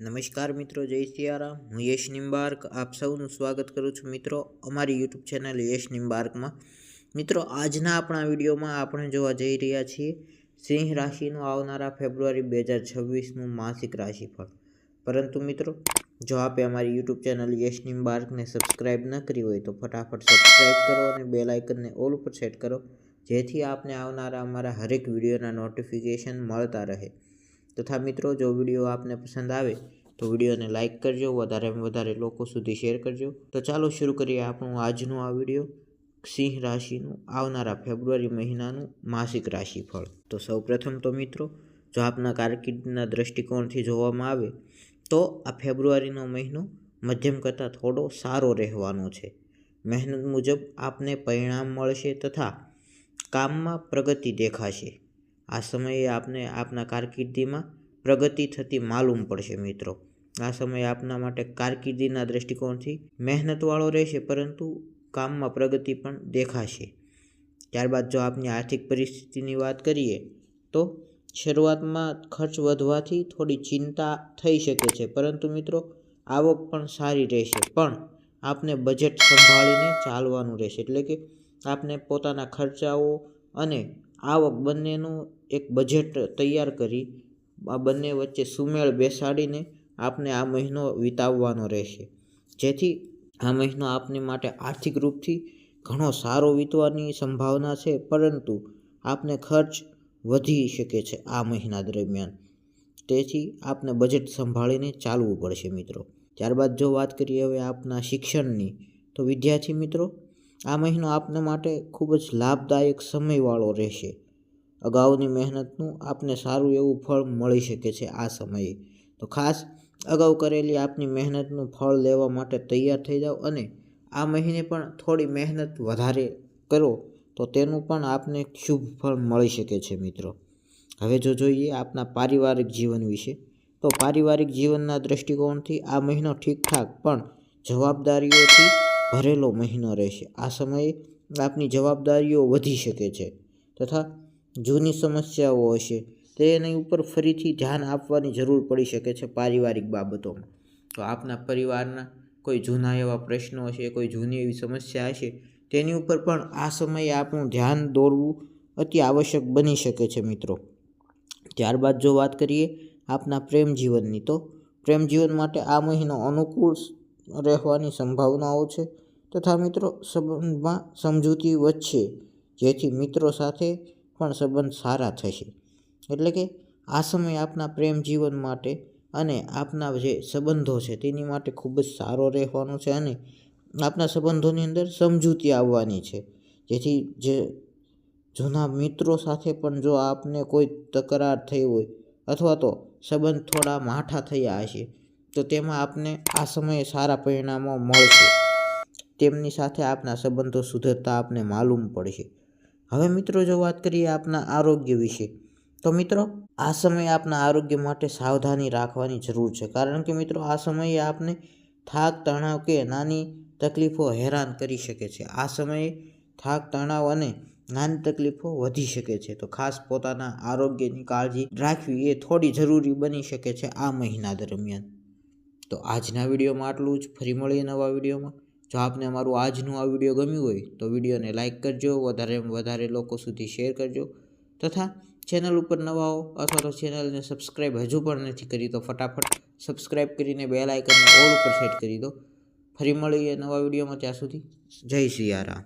નમસ્કાર મિત્રો, જય સિયારામ. હું યશ નિમ્બાર્ક આપ સૌનું સ્વાગત કરું છું મિત્રો અમારી યુટ્યુબ ચેનલ યશ નિમ્બાર્કમાં મિત્રો, આજના આપણા વિડીયોમાં આપણે જોવા જઈ રહ્યા છીએ સિંહ રાશિનું આવનારા ફેબ્રુઆરી બે હજાર છવ્વીસનું માસિક રાશિફળ. પરંતુ મિત્રો, જો આપે અમારી યુટ્યુબ ચેનલ યશ નિમ્બાર્કને સબસ્ક્રાઇબ ન કરી હોય તો ફટાફટ સબસ્ક્રાઇબ કરો અને બેલ આઇકનને ઓલ ઉપર સેટ કરો, જેથી આપને આવનારા અમારા હરેક વિડીયોના નોટિફિકેશન મળતા રહે. તથા મિત્રો, જો વીડિયો આપને પસંદ આવે, તો વિડીયોને લાઇક કરજો, વધારેમાં વધારે લોકો સુધી શેર કરજો. તો ચાલો શરૂ કરીએ આપણું આજનું આ વીડિયો. સિંહ રાશિનું આવનારા ફેબ્રુઆરી મહિનાનું માસિક રાશિફળ. તો સૌપ્રથમ તો મિત્રો, જો આપના કારકિર્દીના દૃષ્ટિકોણથી જોવામાં આવે, તો આ ફેબ્રુઆરીનો મહિનો મધ્યમ કરતાં થોડો સારો રહેવાનો છે. મહેનત મુજબ આપને પરિણામ મળશે તથા કામમાં પ્રગતિ દેખાશે. આ સમયે આપને આપના કારકિર્દીમાં પ્રગતિ થતી માલુમ પડશે મિત્રો. આ સમયે આપના માટે કારકિર્દીના દૃષ્ટિકોણથી મહેનતવાળો રહેશે, પરંતુ કામમાં પ્રગતિ પણ દેખાશે. ત્યારબાદ જો આપની આર્થિક પરિસ્થિતિની વાત કરીએ, તો શરૂઆતમાં ખર્ચ વધવાથી થોડી ચિંતા થઈ શકે છે, પરંતુ મિત્રો, આવક પણ સારી રહેશે. પણ આપને બજેટ સંભાળીને ચાલવાનું રહેશે, એટલે કે આપને પોતાના ખર્ચાઓ અને આવક બંનેનું એક બજેટ તૈયાર કરી, આ બંને વચ્ચે સુમેળ બેસાડીને આપને આ મહિનો વિતાવવાનો રહેશે. જેથી આ મહિનો આપને માટે આર્થિક રૂપથી ઘણો સારો વીતવાની સંભાવના છે, પરંતુ આપને ખર્ચ વધી શકે છે આ મહિના દરમિયાન. તેથી આપને બજેટ સંભાળીને ચાલવું પડશે મિત્રો. ત્યારબાદ જો વાત કરીએ હવે આપના શિક્ષણની, તો વિદ્યાર્થી મિત્રો આ મહિનો આપને માટે ખૂબ જ લાભદાયક સમયવાળો રહેશે. અગાઉની મહેનતનું આપને સારું એવું ફળ મળી શકે છે આ સમયે. તો ખાસ, અગાઉ કરેલી આપની મહેનતનું ફળ લેવા માટે તૈયાર થઈ જાઓ અને આ મહિને પણ થોડી મહેનત વધારે કરો તો તેનું પણ આપને શુભ ફળ મળી શકે છે મિત્રો. હવે જો જોઈએ આપના પારિવારિક જીવન વિશે, તો પારિવારિક જીવનના દૃષ્ટિકોણથી આ મહિનો ઠીકઠાક પણ જવાબદારીઓથી ભરેલો મહિનો રહેશે. આ સમયે આપની જવાબદારીઓ વધી શકે છે તથા જૂની સમસ્યાઓ હશે. તેની ઉપર ફરીથી ધ્યાન આપવાની જરૂર પડી શકે છે પારિવારિક બાબતોમાં. તો આપના પરિવારના કોઈ જૂના એવા પ્રશ્નો હશે, કોઈ જૂની એવી સમસ્યા હશે, તેની ઉપર પણ આ સમયે આપણું ધ્યાન દોરવું અતિ આવશ્યક બની શકે છે મિત્રો. ત્યારબાદ જો વાત કરીએ આપના પ્રેમ જીવનની, તો પ્રેમ જીવન માટે આ મહિનો અનુકૂળ રહેવાની સંભાવનાઓ છે તથા મિત્રો સંબંધમાં સમજૂતી વધશે, જેથી મિત્રો સાથે પણ સંબંધ સારા થશે. એટલે કે આ સમય આપના પ્રેમ જીવન માટે અને આપના જે સંબંધો છે તેની માટે ખૂબ જ સારો રહેવાનો છે અને આપના સંબંધોની અંદર સમજૂતી આવવાની છે. જેથી જે જૂના મિત્રો સાથે પણ જો આપને કોઈ તકરાર થઈ હોય અથવા તો સંબંધ થોડા માઠા થયા હશે તો તેમાં આપને આ સમયે સારા પરિણામો મળશે. તેમની સાથે આપના સંબંધો સુધરતા આપને માલુમ પડશે. હવે મિત્રો, જો વાત કરીએ આપના આરોગ્ય વિશે, તો મિત્રો, આ સમયે આપના આરોગ્ય માટે સાવધાની રાખવાની જરૂર છે. કારણ કે મિત્રો, આ સમયે આપને થાક, તણાવ કે નાની તકલીફો હેરાન કરી શકે છે. આ સમયે થાક, તણાવ અને નાની તકલીફો વધી શકે છે. તો ખાસ પોતાના આરોગ્યની કાળજી રાખવી એ થોડી જરૂરી બની શકે છે આ મહિના દરમિયાન. તો આજના વિડીયોમાં આટલું જ. ફરી મળીએ નવા વિડીયોમાં. જો આપને અમારું આજનું આ વીડિયો ગમ્યું હોય, તો વિડીયોને લાઇક કરજો, વધારે વધારે લોકો સુધી શેર કરજો. તથા ચેનલ ઉપર નવા હો અથવા તો ચેનલને સબસ્ક્રાઈબ હજુ પણ નથી કરી, તો ફટાફટ સબસ્ક્રાઈબ કરીને બેલ આઇકનને ઓલ ઉપર સેટ કરી દો. ફરી મળીએ નવા વિડીયોમાં ત્યાં સુધી. જય સિયારામ